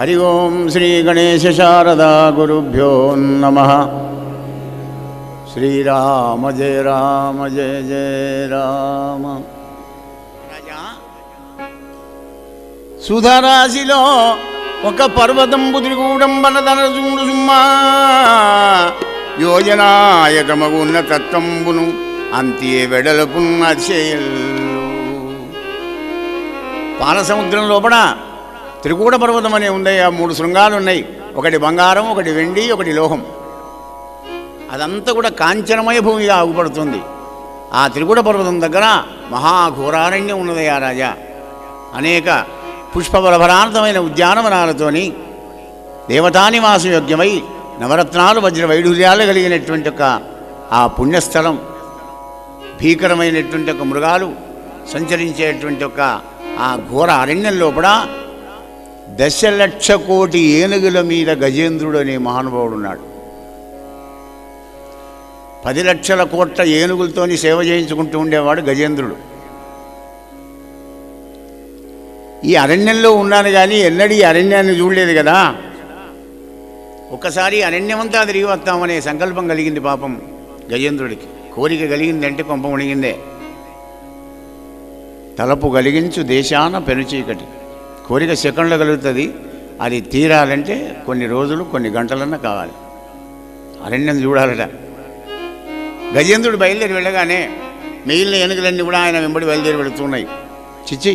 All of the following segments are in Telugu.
హరి ఓం శ్రీ గణేశ శారదా గురుభ్యో నమ శ్రీరామ జయ రామ జయ జయ రామ సుధరాశిలో ఒక పర్వతంబు త్రిగూడం బనదనజుండు సుమ్మా యోజనాయకమగున్న తత్వంబును అంతే వెడలపున్న అతిశయల్లు. పాలసముద్రం లోపల త్రికూట పర్వతం అనే ఉంది. ఆ మూడు శృంగాలు ఉన్నాయి. ఒకటి బంగారం ఒకటి వెండి ఒకటి లోహం. అదంతా కూడా కాంచనమయ భూమిగా ఆగుపడుతుంది. ఆ త్రికూట పర్వతం దగ్గర మహాఘోరారణ్యం ఉన్నది రాజా. అనేక పుష్పబలభరాంతమైన ఉద్యానవనాలతోని దేవతానివాసయోగ్యమై నవరత్నాలు వజ్ర వైఢూర్యాలు కలిగినటువంటి ఒక ఆ పుణ్యస్థలం. భీకరమైనటువంటి ఒక మృగాలు సంచరించేటువంటి ఒక ఆ ఘోర అరణ్యం లోపల దశలక్ష కోటి ఏనుగుల మీద గజేంద్రుడు అనే మహానుభావుడు ఉన్నాడు. పది లక్షల కోట్ల ఏనుగులతోని సేవ చేయించుకుంటూ ఉండేవాడు గజేంద్రుడు. ఈ అరణ్యంలో ఉన్నాను కానీ ఎన్నడూ ఈ అరణ్యాన్ని చూడలేదు కదా. ఒక్కసారి అరణ్యమంతా తిరిగి వస్తామనే సంకల్పం కలిగింది పాపం గజేంద్రుడికి. కోరిక కలిగిందంటే కొంప మునిగిందే. తలపు కలిగించు దేశాన పెనుచీకటి కోరిక సెకండ్లో కలుగుతుంది. అది తీరాలంటే కొన్ని రోజులు కొన్ని గంటలన్నా కావాలి. అరణ్యం చూడాలట. గజేంద్రుడు బయలుదేరి వెళ్ళగానే మిగిలిన ఎనుకలన్నీ కూడా ఆయన వెంబడి బయలుదేరి వెళుతున్నాయి చిచ్చి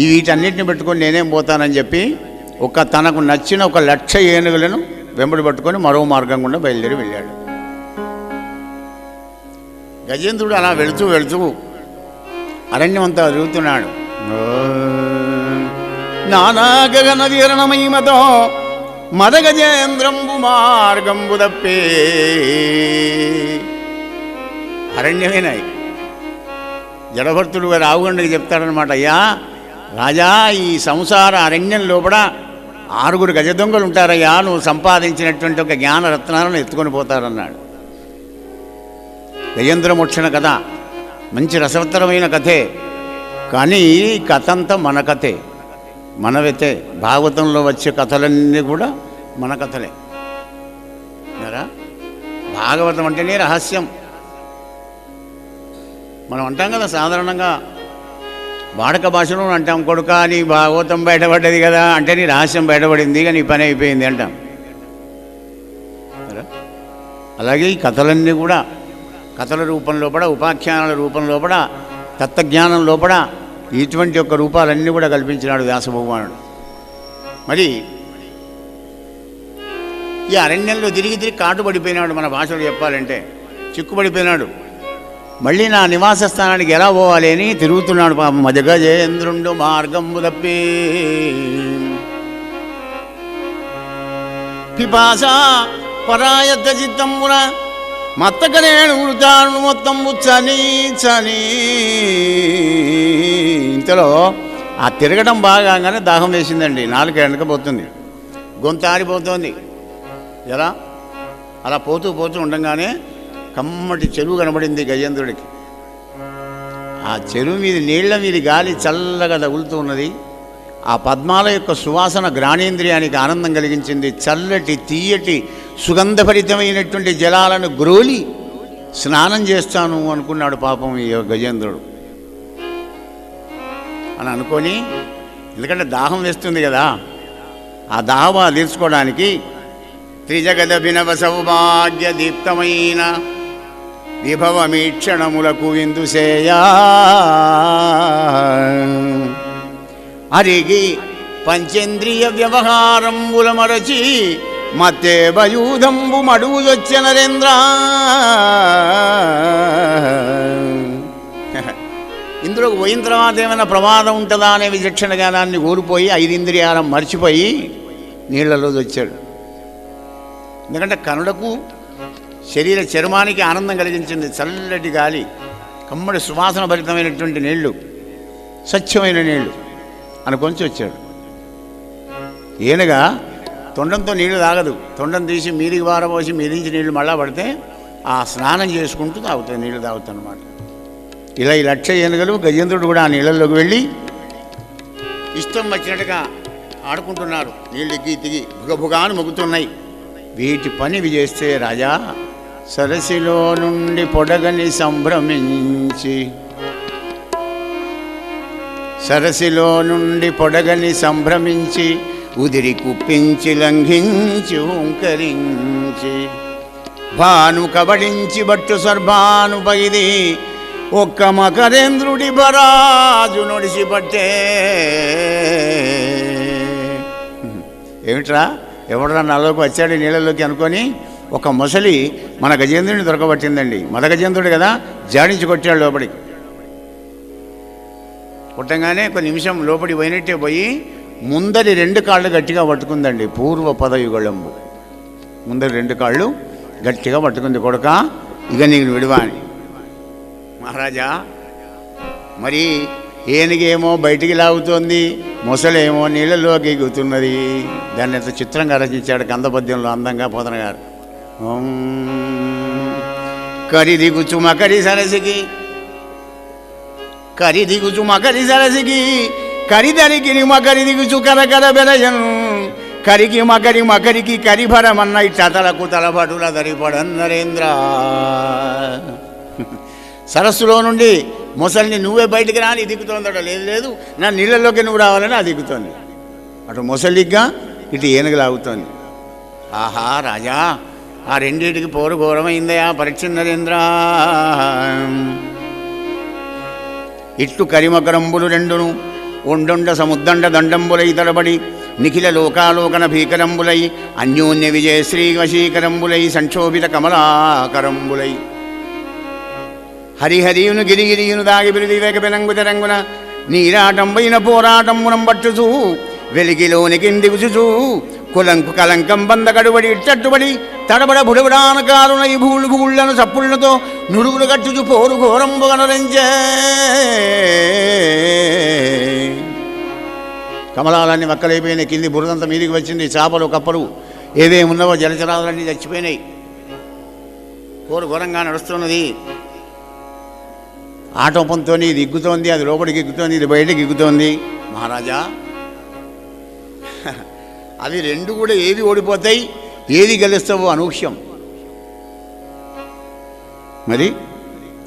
ఈ వీటన్నిటిని పెట్టుకొని నేనేం పోతానని చెప్పి ఒక తనకు నచ్చిన ఒక లక్ష ఏనుగులను వెంబడి పట్టుకొని మరో మార్గం గుండా బయలుదేరి వెళ్ళాడు. గజేంద్రుడు అలా వెళుతూ వెళుతూ అరణ్యం అంతా తిరుగుతున్నాడు. నానా గగన వీరణమహిమతో మదగజేంద్రంబు మార్గంబు తప్పే అరణ్యమైన జడభర్తుడు గారు ఆవుగండకి చెప్తాడనమాట అయ్యా రాజా ఈ సంసార అరణ్యం లోపల ఆరుగురు గజ దొంగలు ఉంటారయ్యా నువ్వు సంపాదించినటువంటి ఒక జ్ఞాన రత్నాలను ఎత్తుకొని పోతారన్నాడు గజేంద్రమోక్షణ కథ మంచి రసవత్తరమైన కథే కానీ కథంత మన కథే మనవైతే భాగవతంలో వచ్చే కథలన్నీ కూడా మన కథలే. భాగవతం అంటేనే రహస్యం. మనం అంటాం కదా సాధారణంగా వాడక భాషలో అంటాం కొడుక నీ భాగవతం బయటపడ్డది కదా అంటే నీ రహస్యం బయటపడింది కానీ నీ పని అయిపోయింది అంటాం. అలాగే ఈ కథలన్నీ కూడా కథల రూపంలో కూడా ఉపాఖ్యానాల రూపంలో కూడా తత్వజ్ఞానం లోపల ఇటువంటి యొక్క రూపాలన్నీ కూడా కల్పించినాడు వ్యాసభగవానుడు మరి ఈ అరణ్యంలో తిరిగి తిరిగి కాటుపడిపోయినాడు మన భాషలో చెప్పాలంటే. చిక్కుపడిపోయినాడు మళ్ళీ నా నివాస స్థానానికి ఎలా పోవాలి అని తిరుగుతున్నాడు పాపం. మజగజేంద్రుండు మార్గము తప్పి. పిపాస పరాయత్త చిత్తంబున మత్తక నేను మొత్తం చని చని. ఇంతలో ఆ తిరగడం బాగానే దాహం వేసిందండి. నాలుగు వెనకపోతుంది గొంత ఆరిపోతుంది. ఎలా? అలా పోతూ పోతూ ఉండగానే కమ్మటి చెరువు కనబడింది గజేంద్రుడికి. ఆ చెరువు మీద నీళ్ళ మీద గాలి చల్లగా తగులుతూ ఉన్నది. ఆ పద్మాల యొక్క సువాసన గ్రాణేంద్రియానికి ఆనందం కలిగించింది. చల్లటి తీయటి సుగంధభరితమైనటువంటి జలాలను గ్రోలి స్నానం చేస్తాను అనుకున్నాడు పాపం ఈ గజేంద్రుడు. అని అనుకొని ఎందుకంటే దాహం వేస్తుంది కదా ఆ దాహం తీర్చుకోవడానికి త్రిజగదభినవ సౌభాగ్య దీప్తమైన విభవమీక్షణములకు విందుసేయా. అరిగి పంచేంద్రియ వ్యవహారంబుల మరచి మతే మడుగుదొచ్చ నరేంద్ర. ఇందులోకి పోయిన తర్వాత ఏమైనా ప్రమాదం ఉంటుందా అనే విచక్షణ జ్ఞానాన్ని కోల్పోయి ఐదింద్రియాలను మర్చిపోయి నీళ్ళలో వచ్చాడు ఎందుకంటే కనులకు శరీర చర్మానికి ఆనందం కలిగించింది చల్లటి గాలి కమ్మడి సువాసన భరితమైనటువంటి నీళ్ళు స్వచ్ఛమైన నీళ్ళు అనుకొని వచ్చాడు. ఈయనగా తొండంతో నీళ్ళు తాగదు. తొండం తీసి మీదికి వారబోసి మీదించి నీళ్ళు మళ్ళా పడితే ఆ స్నానం చేసుకుంటూ తాగుతాయి నీళ్ళు తాగుతాయి అన్నమాట ఇలా ఈ లక్ష ఏనుగలు గజేంద్రుడు కూడా ఆ నీళ్ళల్లోకి వెళ్ళి ఇష్టం వచ్చినట్టుగా ఆడుకుంటున్నారు. నీళ్ళు ఎక్కి తిగి భుగభుగాను మొగుతున్నాయి వీటి పని ఇవి చేస్తే రాజా సరసిలో నుండి పొడగని సంభ్రమించి సరసిలో నుండి పొడగని సంభ్రమించి ఉదిరి కుప్పించి లంఘించి ఓంకరించి భాను కబడించి బట్టు సర్భాను పైది ఒక్క మకరేంద్రుడి బరాజు నొడిసి పట్టే ఏమిట్రా? ఎవడరా నాలోకి వచ్చాడు నీళ్ళలోకి అనుకొని ఒక మొసలి మన గజేంద్రుడిని దొరకబట్టిందండి. మద గజేంద్రుడు కదా జాడించి కొట్టాడు లోపలికి. పుట్టగానే ఒక నిమిషం లోపలి పోయినట్టే పోయి ముందరి రెండు కాళ్ళు గట్టిగా పట్టుకుందండి పూర్వ పదయుగళంబు. ముందరి రెండు కాళ్ళు గట్టిగా పట్టుకుంది కొడక ఇక నీకు విడువా అని మహారాజా మరి ఏనుగేమో బయటికి లాగుతోంది మొసలేమో నీళ్ళలోకి ఎగుతున్నది. దాన్ని ఎంత చిత్రంగా రచించాడు కందపద్యంలో అందంగా పోతన గారు కరి దిగుచు మకరి సరసికి కరిదిగుచు మకరి సరసికి కరిదరికి మకరిదిగుచు కరకర బెరజన్ కరికి మకరి మకరికి కరిభరమన్న ఇట్టతలకు తలబడుల దరిపడన్ నరేంద్ర. సరస్సులో నుండి మొసలిని నువ్వే బయటికి రాని దిగుతోందట లేదు లేదు నా నీళ్ళలోకి నువ్వు రావాలని అది దిగుతోంది అటు మొసలిగ్గా ఇటు ఏనుగు లాగుతోంది. ఆహా రాజా ఆ రెండింటికి పోరు ఘోరమైందయా పరీక్ష నరేంద్ర. ఇట్లు కరిమకరంబులు రెండును ఉండుండ సముద్దండ దండంబులై తడబడి నిఖిల లోకాలోకన భీకరంబులై అన్యోన్య విజయ శ్రీ వశీకరంబులై సంక్షోభిత కమలాకరంబులై. హరిహరియును గిరిగిరియును దాగి బిరిది వేగపెనంగు తెరంగున నీరాటంబైన పోరాటమునం పట్టుచూ వెలిగిలోనికి దిగుచుచూ కులంకు కలంకం బందగడుబడి ఇట్టట్టుబడి తడబడ బుడబుడానకారున ఈ భూళ్ళు భూళ్ళను చప్పుళ్ళతో నురుగులు కట్టుచు పోరు ఘోరంబుగనరించే కమలాలన్నీ మక్కలైపోయినాయి కింది బురదంతా మీదికి వచ్చింది చేపలు కప్పలు ఏవేమి ఉన్నావో జలచరాలన్నీ చచ్చిపోయినాయి. పోరు ఘోరంగా నడుస్తున్నది. ఆటోపంతో ఇది ఎగ్గుతోంది అది లోపలికి ఎగ్గుతోంది ఇది బయటకి ఎగ్గుతోంది మహారాజా అవి రెండు కూడా ఏది ఓడిపోతాయి? ఏది గెలుస్తావో అనూహ్యం. మరి?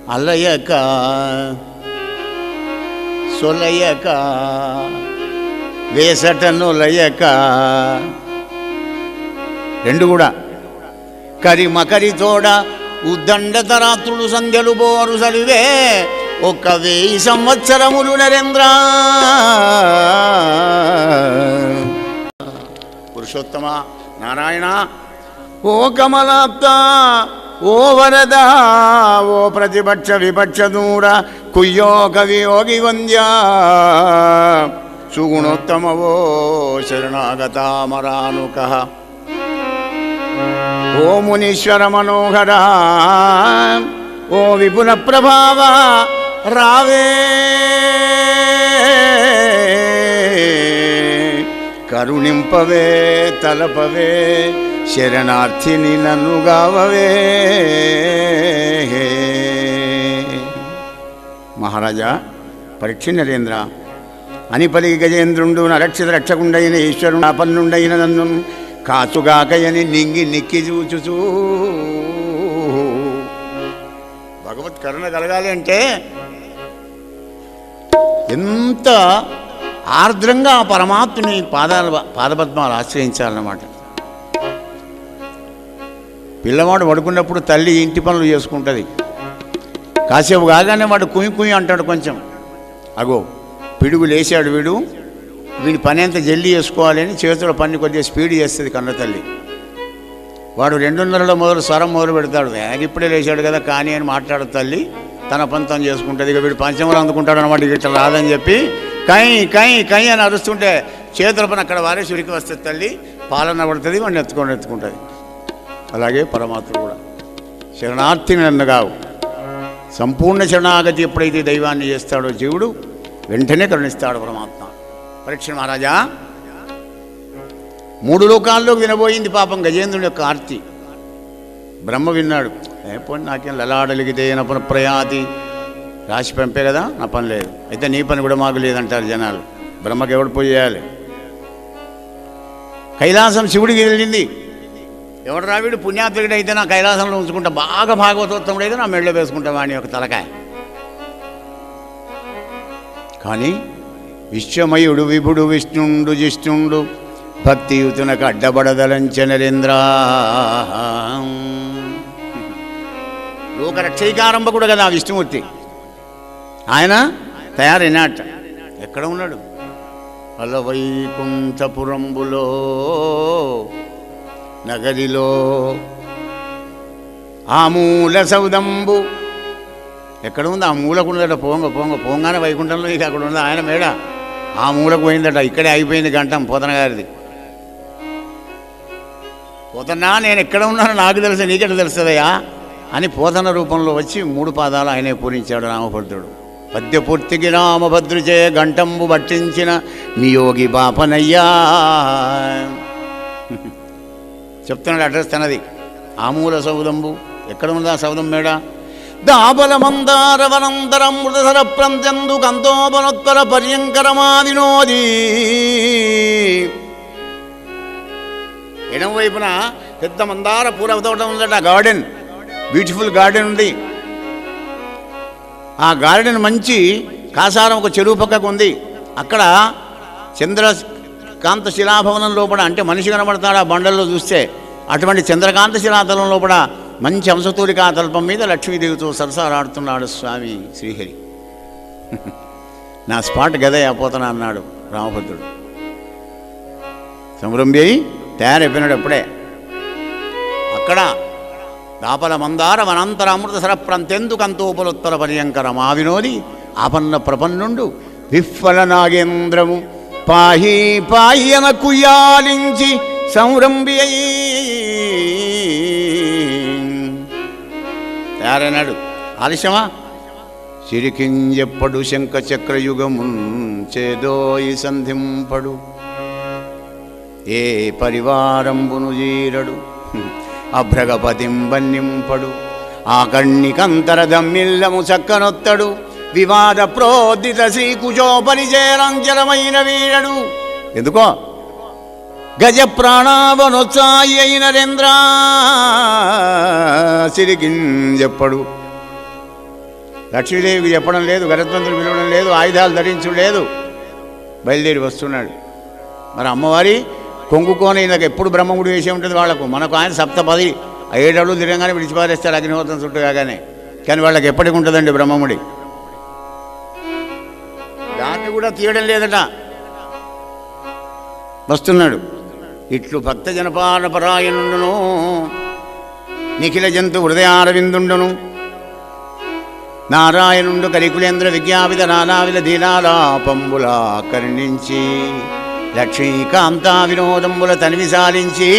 అల్లయ్యక సొల్లయ్యక వేసటను లయ్యక రెండు కూడా. కరి మకరి తోడ ఉద్దండతరాత్రులు సంధ్యలు బోరు సరివే ఒక్క వెయ్యి సంవత్సరములు నరేంద్ర. పురుషోత్తమ నారాయణ. ఓ కమలాప్త ఓ వరద ఓ ప్రతిపక్ష విపక్ష దూర కుయ్యో కవి యోగి వంద్య. సుగుణోత్తమ ఓ శరణాగతామరానుక ఓ మునీశ్వర మనోహర ఓ విపుల ప్రభావ రావే. కరుణింపవే తలపవే శరణార్థిని నన్ను గావవే. మహారాజా పరీక్ష నరేంద్ర. అని పలికి గజేంద్రుండు నరక్షిత రక్షకుండైన ఈశ్వరుడు అపన్నుండైన నన్ను కాచుగాకయని నింగి నిక్కి చూచుచూ. భగవత్ కరుణ కలగాలి అంటే ఎంత ఆర్ద్రంగా ఆ పరమాత్మని పాదాల పాదపద్మాలు ఆశ్రయించాలన్నమాట. పిల్లవాడు పడుకున్నప్పుడు తల్లి ఇంటి పనులు చేసుకుంటుంది. కాసేపు కాగానే వాడు కుయి కుయి అంటాడు కొంచెం. అగో పిడుగు లేచాడు వీడు. వీడి పని ఎంత జల్లి చేసుకోవాలి చేసుకోవాలని చేతుల పని కొద్దిగా స్పీడ్ చేస్తుంది కన్న తల్లి. వాడు రెండున్నరలో మొదలు స్వరం మొదలు పెడతాడు. ఇప్పుడే లేచాడు కదా కానీ అని మాట్లాడు తల్లి. తన పని తను చేసుకుంటుంది. ఇక వీడు పంచములు అందుకుంటాడు అనమాట ఇట్లా రాదని చెప్పి కై కై కై అని అరుస్తుంటే చేతుల పని అక్కడ వారే చురికి వస్తుంది తల్లి పాలన పడుతుంది వాడిని ఎత్తుకొని ఎత్తుకుంటుంది. అలాగే పరమాత్మ కూడా. శరణార్థిని అన్నగావు సంపూర్ణ శరణాగతి ఎప్పుడైతే దైవాన్ని చేస్తాడో జీవుడు వెంటనే కరుణిస్తాడు పరమాత్మ. పరీక్ష మహారాజా మూడు లోకాల్లో వినబోయింది పాపం గజేంద్రుని యొక్క ఆర్తి. బ్రహ్మ విన్నాడు ఏ పోనీ నాకేం లలాడలిగితే నా ప్రయాతి రాసి పంపే కదా? నా పని లేదు. అయితే నీ పని కూడా మాకు లేదంటారు జనాలు. బ్రహ్మకి ఎవడు పోయి చేయాలి? కైలాసం శివుడికి వెళ్ళింది ఎవడు రావిడు పుణ్యాత్రికుడు అయితే నా కైలాసంలో ఉంచుకుంటా. బాగా భాగవతోత్తముడు అయితే నా మెళ్ళో వేసుకుంటా వాని యొక్క తలకాయ. కానీ విశ్వమయుడు విభుడు విష్ణుండు జిష్ణుండు భక్తియుతునకు అడ్డబడదలంచ నరేంద్ర లోకరక్షైకారంభ కూడా కదా ఆ విష్ణుమూర్తి. ఆయన తయారైనట్ట ఎక్కడ ఉన్నాడు? అలవైకుంఠపురంబులో నగరిలో. ఆ మూల సౌదంబు. ఎక్కడ ఉంది? ఆ మూలకు ఉందట పోంగ పోంగ పోంగానే వైకుంఠంలో ఇక అక్కడ ఉంది ఆయన మేడ. ఆ మూలకు పోయిందట ఇక్కడే అయిపోయింది గంటం పోతన గారిది. పోతన్నా నేను ఎక్కడ ఉన్నానో నాకు తెలుసు నీకెట తెలుస్తుందయ్యా? అని పోతన రూపంలో వచ్చి మూడు పాదాలు ఆయనే పూరించాడు రామభద్రుడు. పద్యపూర్తికి రామభద్రుచే గంటంబు పట్టించిన నియోగి పాపనయ్యా. చెప్తున్నాడు అడ్రస్ తనది. ఆమూల సౌదంబు. ఎక్కడ ఉందా ఆ సౌదం మేడ? దాబల మందారవనంతరం మృతసర ప్రాంతందు కంతోపనోత్తర పర్యంకరమాదినోది ఎడం వైపున పెద్ద మందార పూల తోట ఉందట గార్డెన్. బ్యూటిఫుల్ గార్డెన్ ఉంది. ఆ గార్డెన్ మంచి కాసారం ఒక చెరువు పక్కకు ఉంది. అక్కడ చంద్రకాంత శిలాభవనం లోపల అంటే మనిషి కనబడతాడు ఆ బండల్లో చూస్తే. అటువంటి చంద్రకాంత శిలాతలం లోపల మంచి అంశతూలికా తల్పం మీద లక్ష్మీదేవితో సరసారాడుతున్నాడు స్వామి శ్రీహరి. నా స్పాట్ గదే పోతనా అన్నాడు రామభద్రుడు. సంరంభి అయి తయారైపోయినాడు అప్పుడే. అక్కడ దాపల మందార వనంతర అమృత సరప్రంతెందుకంతోపలుత్తర పర్యంకర మా వినోది ఆపన్న ప్రపన్నుండు విఫల నాగేంద్రము పాహి పాయన కుయాలించి సంరంభి తయారైనాడు. ఆలస్యమా? చిరికింజెప్పడు శంఖ చక్రయుగమున్ చేదోయి సంధింపడు. ఏ పరివారంబును జీరడు. అభ్రగపతింబన్నింపడు ఆ కణికంతర దమ్మిల్లము చక్కనొత్తడు. వివాద ప్రోదిత శ్రీకుజోపరిచేరంచరమైన వీరడు. ఎందుకో? గజ ప్రాణావనొచ్చాయి అయిన నరేంద్ర సిరికింజెప్పడు లక్ష్మీదేవికి చెప్పడం లేదు గరత్వంతులు పిలవడం లేదు ఆయుధాలు ధరించడం లేదు. బయలుదేరి వస్తున్నాడు. మరి అమ్మవారి కొంగుకోని నాకు ఎప్పుడు బ్రహ్మగుడి విషయం ఉంటుంది వాళ్ళకు. మనకు ఆయన సప్తపది ఏడు తిరగానే విడిచిపారేస్తాడు అగ్నిహోత్రం చుట్టూ కాగానే. కానీ వాళ్ళకి ఎప్పటికి ఉంటుందండి బ్రహ్మముడి? దాన్ని కూడా తీయడం లేదట. వస్తున్నాడు. ఇట్లు భక్త జనపాల పరాయణుండును నిఖిల జంతు హృదయారవిందుండును. నారాయణుండు కలికులేంద్ర విజ్ఞాపిత నానావిధ దీనాలాపంబులా కరుణించి. లక్ష్మీకాంతా వినోదంబుల తనివి సాలించి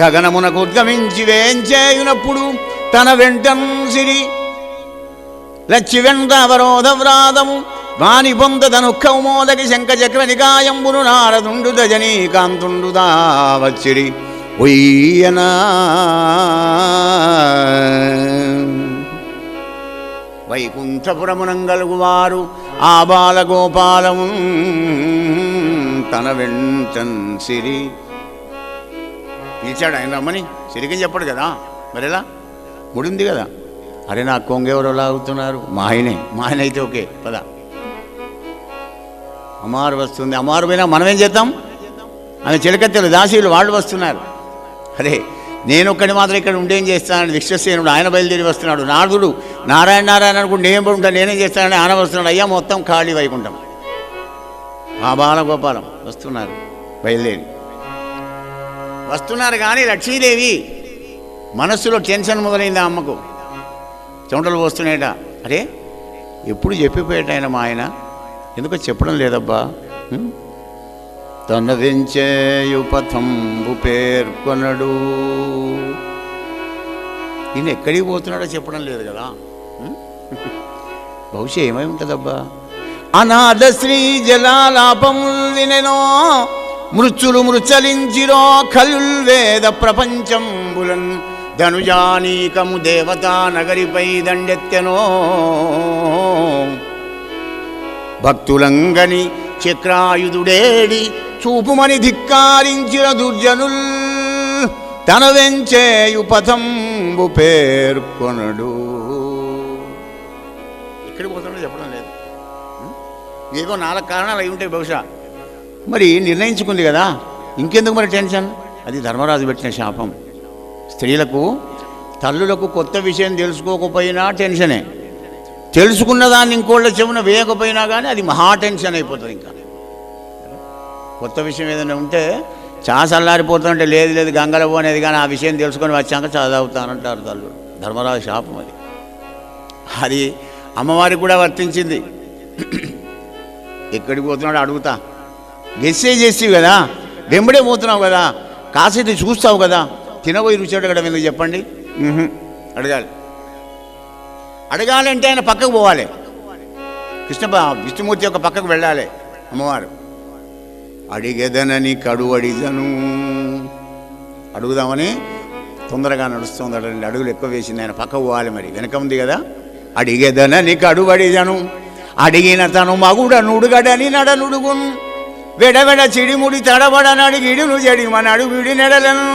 గగనమునకు ఉద్గమించి వేంచేయునప్పుడు తన వెంటం సిరి లచ్చి వెంట అవరోధ వ్రాదము వాని పొంద ధనుఖమోదకి శంఖ చక్ర నికాయంబును నారదుండు దజనీకాంతుండు దావచ్చిరి ఉయ్యనా. వైకుంఠపురమునంగలుగువారు ఆ బాలగోపాలము తన వెంటన్ సిరి. పిలిచాడు ఆయన రమ్మని. సిరికి చెప్పడు కదా. మరెలా? ముడింది కదా. అరే నా కొంగెవరో లాగుతున్నారు. మా ఆయనే. మా ఆయన అయితే ఓకే. పద. అమ్మారు వస్తుంది. అమ్మారు పోయినా మనం ఏం చేద్దాం? ఆమె చిలకత్తెలు దాసీలు వాళ్ళు వస్తున్నారు. అరే నేను ఒక్కడి మాత్రం ఇక్కడ ఉండేం చేస్తానని విశ్వసేనుడు ఆయన బయలుదేరి వస్తున్నాడు. నారదుడు నారాయణ నారాయణ అనుకుంటే నేను ఉంటాను నేనేం చేస్తానని ఆయన వస్తున్నాడు. అయ్యా మొత్తం ఖాళీ వైకుంఠం. ఆ బాలగోపాలం వస్తున్నారు బయలుదేరి. వస్తున్నారు కానీ లక్ష్మీదేవి మనస్సులో టెన్షన్ మొదలైంది ఆ అమ్మకు. చెమటలు పోస్తున్నాయట. అరే ఎప్పుడు చెప్పిపోయాట ఆయన మా ఆయన? ఎందుకో చెప్పడం లేదబ్బా. హ్మ్? పథంబు పేర్కొనడు. ఈయన ఎక్కడికి పోతున్నాడో చెప్పడం లేదు కదా. బహుశా ఏమై ఉంటుందబ్బా? అనాథ శ్రీ జలాలాపముల్ వినెనో మృత్యులు మృచలించిరో ఖలుల్ వేద ప్రపంచంబులన్ ధనుజానీకము దేవతా నగరిపై దండెత్తెనో. భక్తులంగని చక్రాయుధుడేడి చూపుమని ధిక్కారించిన దుర్జనుల్ తన వెంచేయు పథంబు పేర్కొనడు. ఏదో నాలుగు కారణాలు అయి ఉంటాయి బహుశా. మరి నిర్ణయించుకుంది కదా. ఇంకెందుకు మరి టెన్షన్? అది ధర్మరాజు పెట్టిన శాపం. స్త్రీలకు తల్లులకు కొత్త విషయం తెలుసుకోకపోయినా టెన్షనే. తెలుసుకున్న దాన్ని ఇంకోళ్ళ చెవున వేయకపోయినా కానీ అది మహా టెన్షన్ అయిపోతుంది ఇంకా. కొత్త విషయం ఏదైనా ఉంటే చా చల్లారిపోతుంటే లేదు లేదు గంగలవు అనేది కానీ ఆ విషయం తెలుసుకొని వచ్చాక చదువుతానంటారు తల్లు ధర్మరాజు శాపం అది. అది అమ్మవారికి కూడా వర్తించింది. ఎక్కడికి పోతున్నాడు అడుగుతా. గెస్సే చేస్తావు కదా. వెంబడే పోతున్నావు కదా. కాసేపు చూస్తావు కదా. తినబోయి రుచి అడగడం ఎందుకు చెప్పండి అడగాలి. అడగాలంటే ఆయన పక్కకు పోవాలి. కృష్ణ విష్ణుమూర్తి యొక్క పక్కకు వెళ్ళాలి అమ్మవారు. అడిగెదనని కడు అడిగను అడుగుదామని తొందరగా నడుస్తుంది అడగండి అడుగులు ఎక్కువ వేసింది ఆయన పక్కకు పోవాలి మరి. వెనక ఉంది కదా. అడిగెదనని కడు అడిగను అడిగిన తను మగుడ నుడుగడని నడనుడుగున్. వెడవెడ చిడిముడి తడబడ నడిగిడును జడిమనడు మన నెడలను.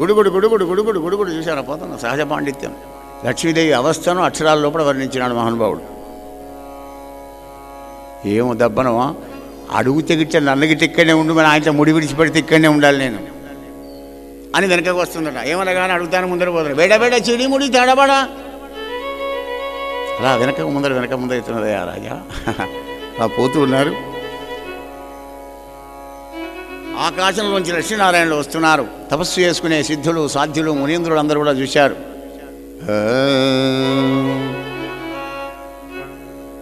గుడుగుడు గుడుగుడు గుడుగుడు గుడుగుడు చూశారా? పోతున్నా సహజ పాండిత్యం. లక్ష్మీదేవి అవస్థను అక్షరాల లోపల వర్ణించినాడు మహానుభావుడు. ఏమో దబ్బనమా అడుగు తెగిట్ట నన్నగిట్ట ఇక్కడనే ఉండు మన ఆయనతో ముడి విడిచిపెడితే ఇక్కడనే ఉండాలి నేను. అని వెనకకు వస్తుందట. ఏమనగానే అడుగుతాను ముందర పోతాడు వేడ వేడ చిడి ముడి తడబడ అలా వెనక ముందర వెనక ముందర అవుతున్నదయ్యా రాజా. అలా పోతూ ఉన్నారు. ఆకాశంలోంచి లక్ష్మీనారాయణలు వస్తున్నారు. తపస్సు చేసుకునే సిద్ధులు సాధ్యులు మునీంద్రులు అందరూ కూడా చూశారు.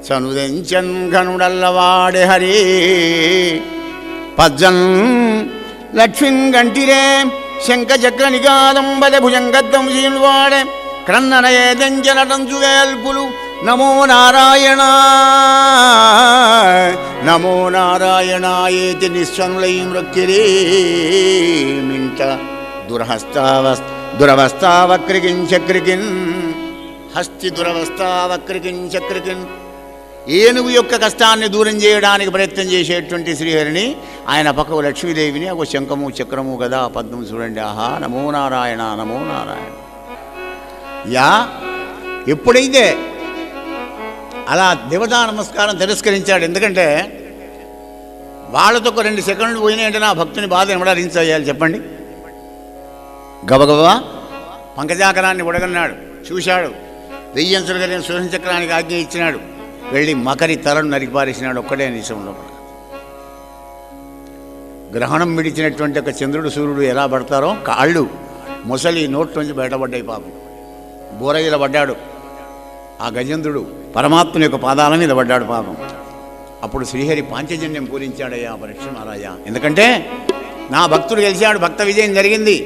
చనుదెంచన్ గనుడల్లవాడే హరి పజ్జన్ లక్ష్మీన్ గంటిరే శంఖ చక్ర నిగాదంబల భుజంగద్దం వాడే క్రన్ననయే నమో నారాయణ నమో నారాయణాయేతి నిస్వనులై మృక్కిరే మింట దురహస్తావస్ దురవస్థావక్రికిన్ చక్రికిన్ హస్తి దురవస్థావక్రికిన్ చక్రికిన్ ఏనుగు యొక్క కష్టాన్ని దూరం చేయడానికి ప్రయత్నం చేసేటువంటి శ్రీహరిని ఆయన పక్కకు లక్ష్మీదేవిని ఒక శంఖము చక్రము కదా పద్మం చూడండి. ఆహా నమో నారాయణ నమో నారాయణ. యా? ఎప్పుడైతే అలా దేవతా నమస్కారం తిరస్కరించాడు ఎందుకంటే వాళ్ళతో ఒక రెండు సెకండ్లు పోయినాయంటే నా భక్తుని బాధ ఎమడారించాలి చెప్పండి. గబగబా పంకజాకరాన్ని ఉడగన్నాడు చూశాడు. వెయ్యంచులు కలిగిన సూర్యచక్రానికి ఆజ్ఞ ఇచ్చినాడు. వెళ్ళి మకరి తలను నరికిపారేసినాడు ఒక్కడే నిమిషం గ్రహణం విడిచినటువంటి ఒక చంద్రుడు సూర్యుడు ఎలా పడతారో కాళ్ళు ముసలి నోట్లోంచి బయటపడ్డాయి పాపం. బూరగిల పడ్డాడు. ఆ గజేంద్రుడు పరమాత్మని యొక్క పాదాల మీద పడ్డాడు పాపం. అప్పుడు శ్రీహరి పాంచజన్యం పూరించాడయ్యా పరీక్ష మహారాజా. ఎందుకంటే నా భక్తుడు గెలిచాడు భక్త విజయం జరిగింది.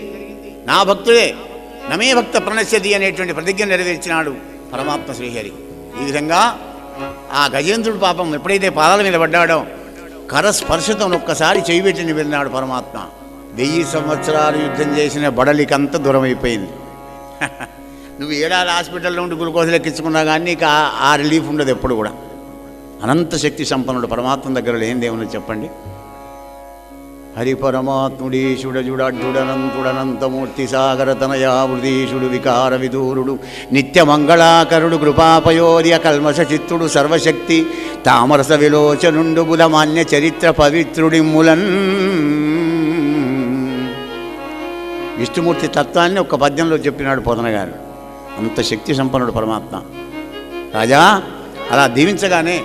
నా భక్తుడే నమే భక్త ప్రణశ్యతి అనేటువంటి ప్రతిజ్ఞ నెరవేర్చినాడు పరమాత్మ శ్రీహరి. ఈ విధంగా ఆ గజేంద్రుడు పాపం ఎప్పుడైతే పాదాల మీద పడ్డాడో కర ఒక్కసారి చేయి పెట్టి వెళ్ళినాడు పరమాత్మ. వెయ్యి సంవత్సరాలు యుద్ధం చేసిన బడలికంత దూరం అయిపోయింది నువ్వు ఏడాది హాస్పిటల్లో ఉండి గ్లూకోజ్ లెక్కించుకున్నా కానీ నీకు ఆ- రిలీఫ్ ఉండదు ఎప్పుడు కూడా. అనంత శక్తి సంపన్నుడు పరమాత్మ దగ్గర లేనిదేమని చెప్పండి. హరి పరమాత్ముడీశుడజుడడ్డుడనంతుడనంతమూర్తి సాగర తనయా వికార విదూరుడు నిత్య మంగళాకరుడు కృపాపయోర్య కల్మష చిత్తుడు సర్వశక్తి తామరస విలోచనుండు బుధమాన్య చరిత్ర పవిత్రుడి ములన్ విష్ణుమూర్తి తత్వాన్ని ఒక పద్యంలో చెప్పినాడు పొదనగారు గారు అంత శక్తి సంపన్నుడు పరమాత్మ. రాజా అలా దీవించగానే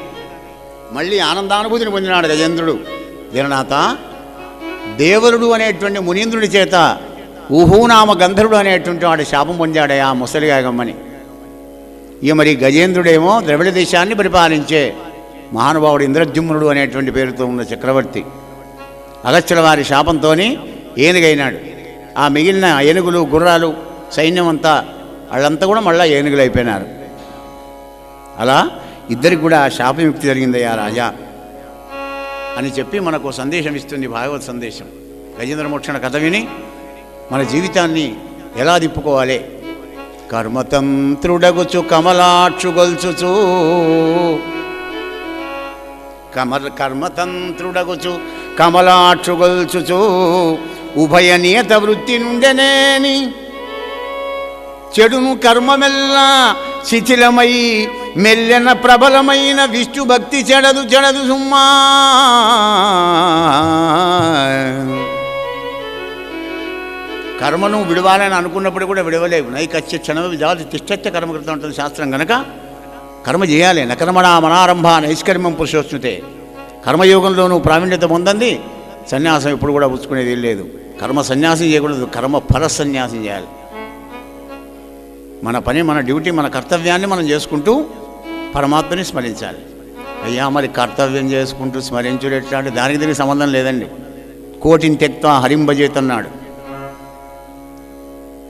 మళ్ళీ ఆనందానుభూతిని పొందినాడు గజేంద్రుడు. వీరనాథ దేవరుడు అనేటువంటి మునీంద్రుడి చేత ఊహూనామ గంధర్వుడు అనేటువంటి వాడు శాపం పొందాడయా ముసలిగాగమ్మని ఇక మరి గజేంద్రుడేమో ద్రవిడ దేశాన్ని పరిపాలించే మహానుభావుడు ఇంద్రజుమ్నుడు అనేటువంటి పేరుతో ఉన్న చక్రవర్తి. అగస్త్యుల వారి శాపంతోని ఏనుగైనాడు. ఆ మిగిలిన ఏనుగులు గుర్రాలు సైన్యం అంతా వాళ్ళంతా కూడా మళ్ళీ ఏనుగులు అయిపోయినారు. అలా ఇద్దరికి కూడా శాపవిముక్తి జరిగిందయ్యా రాజా అని చెప్పి మనకు సందేశం ఇస్తుంది భాగవత్ సందేశం. గజేంద్ర మోక్షణ కథ విని మన జీవితాన్ని ఎలా తిప్పుకోవాలి కర్మతంత్రుడగుచు కమలాక్షుగొల్చుచు కమల కర్మతంత్రుడగుచు కమలాక్షుగొల్చుచు ఉభయ నియత వృత్తి నుండెనేని చెడును కర్మమెల్లా శిథిలమై మెల్లెన ప్రబలమైన విష్ణు భక్తి చెడదు చెడదు సుమ్మా. కర్మను విడవాలని అనుకున్నప్పుడు కూడా విడవలేవు. నైకచ్చ క్షణం విధాలు తిష్టత్య కర్మకృతం ఉంటుంది శాస్త్రం కనుక కర్మ చేయాలి. నకర్మణ మనారంభ నైష్కర్మం పురుషోష్ణుతే కర్మయోగంలోనూ ప్రావీణ్యత పొందండి సన్యాసం ఇప్పుడు కూడా పుచ్చుకునేది లేదు. కర్మ సన్యాసం చేయకూడదు. కర్మ ఫల సన్యాసం చేయాలి. మన పని మన డ్యూటీ మన కర్తవ్యాన్ని మనం చేసుకుంటూ పరమాత్మని స్మరించాలి. అయ్యా మరి కర్తవ్యం చేసుకుంటూ స్మరించుడు ఎట్లా? అంటే దానికి దీనికి సంబంధం లేదండి. కోటిని తెక్తా హరింభజేతన్నాడు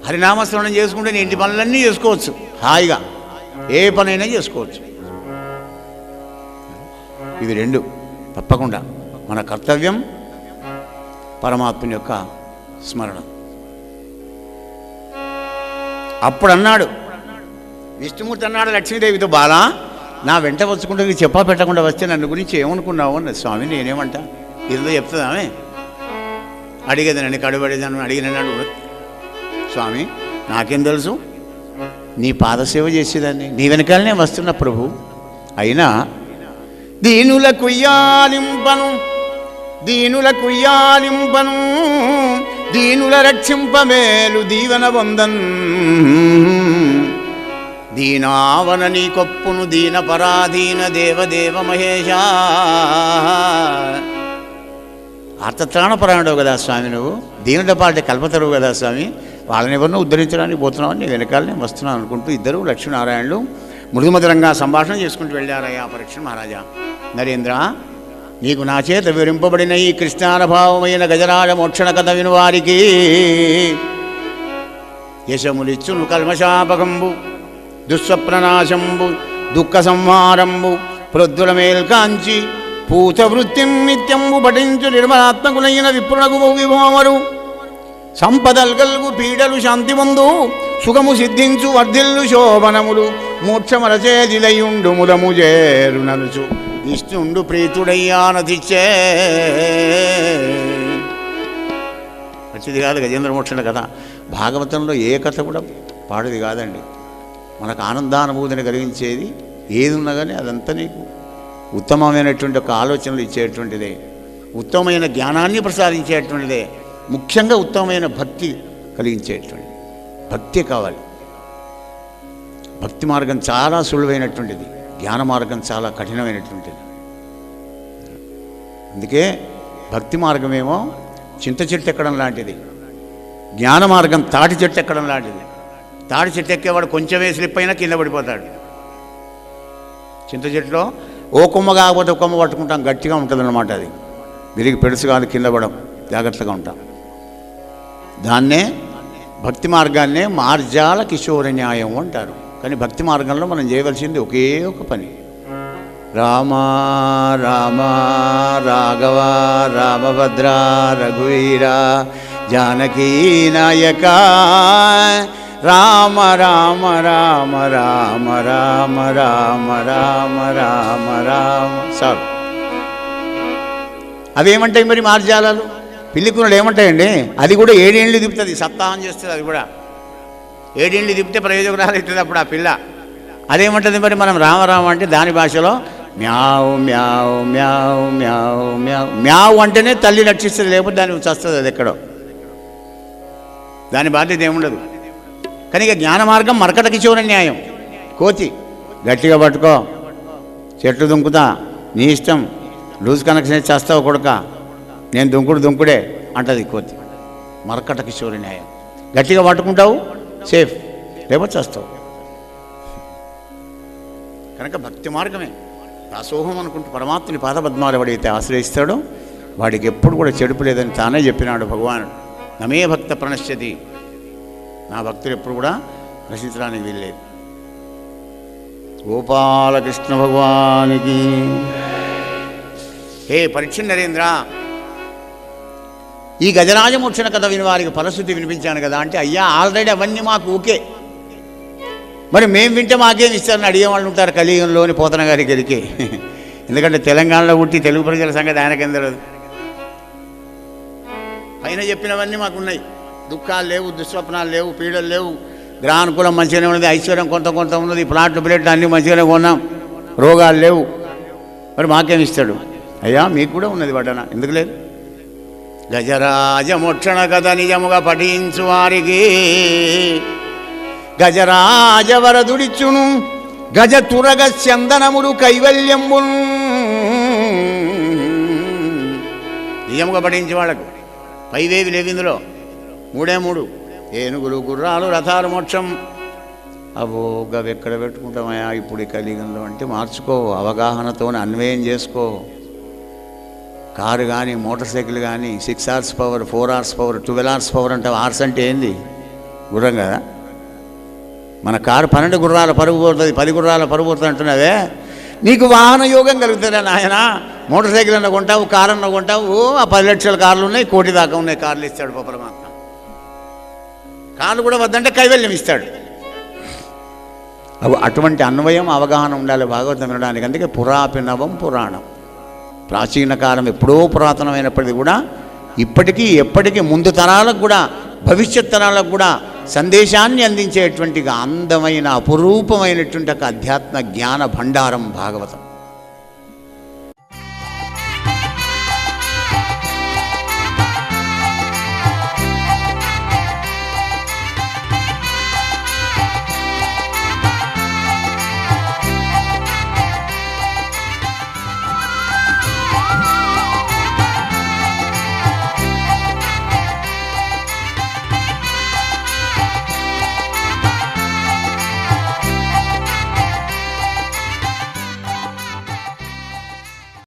హరినామస్మరణం చేసుకుంటే నీ ఇంటి పనులన్నీ చేసుకోవచ్చు. హాయిగా. ఏ పనైనా చేసుకోవచ్చు. ఇది రెండు. తప్పకుండా మన కర్తవ్యం పరమాత్మని యొక్క స్మరణ. అప్పుడు అన్నాడు విష్ణుమూర్తి అన్నాడు లక్ష్మీదేవితో బాల నా వెంట వచ్చుకుంటే నీకు చెప్పా పెట్టకుండా వస్తే నన్ను గురించి ఏమనుకున్నావు? అన్నది స్వామి నేనేమంటా? ఇదో చెప్తుందామే అడిగేది నన్ను కడుబడేదాన్ని అడిగినాడు స్వామి నాకేం తెలుసు? నీ పాదసేవ చేసేదాన్ని. నీ వెనకాలనే వస్తున్న ప్రభు. అయినా దీనుల కుయ్యాలింపను దీనుల కుయ్యాలింపను దీనుల రక్షింపమేలు దీవన వందన్. దీనావన నీ కొప్పును దీన పరాధీన దేవదేవ మహేష అర్థత్రాణపరాయణుడు కదా స్వామి నువ్వు? దీనుల పాటి కల్పతరువు కదా స్వామి? వాళ్ళని ఎవరినో ఉద్ధరించడానికి పోతున్నావు నీ వస్తున్నాను అనుకుంటూ ఇద్దరు లక్ష్మీనారాయణులు మృదుమధురంగా సంభాషణ చేసుకుంటూ వెళ్ళారయ్యా పరీక్ష మహారాజా. నరేంద్ర నీకు నా చేత వివరింపబడిన ఈ కృష్ణానుభావమైన గజరాజ మోక్షణ కథ వినువారికి. యశములిచ్చును కల్మశాపకంబు దుస్వప్ననాశంబు దుఃఖ సంహారంబు ప్రొద్దుల మేల్కాంచి పూత వృత్తిం నిత్యంబు పఠించు నిర్మలాత్మకులైన విప్రునకు విభోమరు సంపదల్గల్గు పీడలు శాంతి సుఖము సిద్ధించు వర్ధిల్లు శోభనములు మోక్షమరచేదిలయుండు ముదము చేరునలుచు విష్ణుండు ప్రీతుడయ్యానదిచ్చే. మంచిది కాదు గజేంద్ర మోక్షణ కథ. భాగవతంలో ఏ కథ కూడా పాడేది కాదండి. మనకు ఆనందానుభూతిని కలిగించేది ఏది ఉన్నా కానీ అదంతా నీకు ఉత్తమమైనటువంటి ఒక ఆలోచనలు ఇచ్చేటువంటిదే. ఉత్తమమైన జ్ఞానాన్ని ప్రసాదించేటువంటిదే. ముఖ్యంగా ఉత్తమమైన భక్తి కలిగించేటువంటి భక్తి కావాలి. భక్తి మార్గం చాలా సులువైనటువంటిది జ్ఞాన మార్గం చాలా కఠినమైనటువంటిది. అందుకే భక్తి మార్గమేమో చింత చెట్టు ఎక్కడం లాంటిది జ్ఞాన మార్గం తాటి చెట్టు ఎక్కడం లాంటిది. తాటి చెట్టు ఎక్కేవాడు కొంచెమే స్లిప్ అయినా కింద పడిపోతాడు. చింత చెట్టులో ఓ కొమ్మ కాకపోతే కొమ్మ పట్టుకుంటాం గట్టిగా ఉంటుందన్నమాట అది. విరిగి పెడుసు కాదు కింద పడం జాగ్రత్తగా ఉంటాం. దాన్నే భక్తి మార్గాన్నే మార్జాల కిషోర న్యాయం అంటారు. కానీ భక్తి మార్గంలో మనం చేయవలసింది ఒకే ఒక పని. రామ రామ రాఘవ రామభద్ర రఘువీర జానకీ నాయక రామ రామ రామ రామ రామ రామ రామ రామ రామ. సార్ అవేమంటాయి మరి మార్జాలాలు? పిల్లికూనలు ఏమంటాయండి? అది కూడా ఏడేళ్ళు దిపుతుంది సప్తాహం చేస్తుంది అది కూడా. ఏడేళ్ళు తిప్పితే ప్రయోజకురాలు అవుతుంది అప్పుడు ఆ పిల్ల. అదేమంటుంది మరి మనం రామరామ అంటే దాని భాషలో మ్యావ్ మ్యావ్ మ్యావ్ మ్యావ్ మ్యావ్. మ్యావ్ అంటేనే తల్లి రక్షిస్తుంది లేకపోతే దాన్ని చస్తుంది అది ఎక్కడో. దాని బాధ్యత ఏముండదు. కానీ ఇక జ్ఞాన మార్గం మరకట కిశోర న్యాయం. కోతి గట్టిగా పట్టుకో. చెట్లు దుంకుతా. నీ ఇష్టం. లూజ్ కనెక్షన్ చేస్తావు కొడుక. నేను దుంకుడు దుంకుడే అంటది కోతి. మరకట కిశోర న్యాయం. గట్టిగా పట్టుకుంటావు సేఫ్. లేకపోతే చేస్తావు. కనుక భక్తి మార్గమే. దాసోహం అనుకుంటూ పరమాత్మని పాదపద్మాలు ఎవడైతే ఆశ్రయిస్తాడో వాడికి ఎప్పుడు కూడా చెడుపు లేదని తానే చెప్పినాడు భగవానుడు. నమే భక్త ప్రణశ్యతి. నా భక్తులు ఎప్పుడు కూడా నశించడానికి వీల్లేదు. గోపాలకృష్ణ భగవానికి. హే పరీక్ష నరేంద్ర ఈ గజరాజమోక్షణ కథ విని వారికి ఫలశ్రుతి వినిపించాను కదా అంటే అయ్యా ఆల్రెడీ అవన్నీ మాకు ఓకే. మరి మేము వింటే మాకేం ఇస్తారని అడిగే వాళ్ళు ఉంటారు కలియుగంలోని పోతన గారి గరికి ఎందుకంటే తెలంగాణలో పుట్టి తెలుగు ప్రజల సంగతి ఆయనకేం తెలియదు పైన చెప్పినవన్నీ మాకున్నాయి. దుఃఖాలు లేవు దుస్వప్నాలు లేవు పీడలు లేవు. గ్రహానుకూలం మంచిగానే ఉన్నది ఐశ్వర్యం కొంత కొంత ఉన్నది ప్లాట్లు ప్లేట్లు అన్నీ మంచిగానే కొన్నాం. రోగాలు లేవు. మరి మాకేమిస్తాడు అయ్యా మీకు కూడా ఉన్నది వడ్డన. ఎందుకు లేదు? గజరాజమోక్షణ కథ నిజముగా పఠించు వారికి. గజరాజవరదుడిచ్చును గజ తురగ చందనములు కైవల్యంబున్. నిజముగా పఠించే వాళ్ళకు పైవేవి లేవు ఇందులో. మూడే మూడు. ఏనుగులు గుర్రాలు రథాలు మోక్షం. అవో గవి ఎక్కడ పెట్టుకుంటామయా ఇప్పుడు కలిగంలో అంటే మార్చుకో అవగాహనతో అన్వయం చేసుకో. కారు కానీ మోటార్ సైకిల్ కానీ six hours power four hours power twelve hours power అంటే అవర్స్ అంటే ఏంది? గుర్రం కదా? మన కారు పన్నెండు గుర్రాల పరుగు పోతుంది పది గుర్రాల పరుగు పోతుంది అంటున్నావే నీకు వాహన యోగం కలుగుతుందా నాయన? మోటార్ సైకిల్ అన్న కొంటావు కారు అన్న కొంటావు. ఆ పది లక్షల కార్లు ఉన్నాయి కోటి దాకా ఉన్నాయి కార్లు ఇస్తాడు పరమాత్మ కార్లు కూడా వద్దంటే కైవల్యం ఇస్తాడు. అవి అటువంటి అన్వయం అవగాహన ఉండాలి భాగవతం వినడానికి. అందుకే పురాపినవం పురాణం. ప్రాచీన కాలం ఎప్పుడో పురాతనమైనప్పటికీ కూడా ఇప్పటికీ ఎప్పటికీ ముందు తరాలకు కూడా భవిష్యత్ తరాలకు కూడా సందేశాన్ని అందించేటువంటి అందమైన అపురూపమైనటువంటి ఒక అధ్యాత్మ జ్ఞాన భండారం భాగవతం.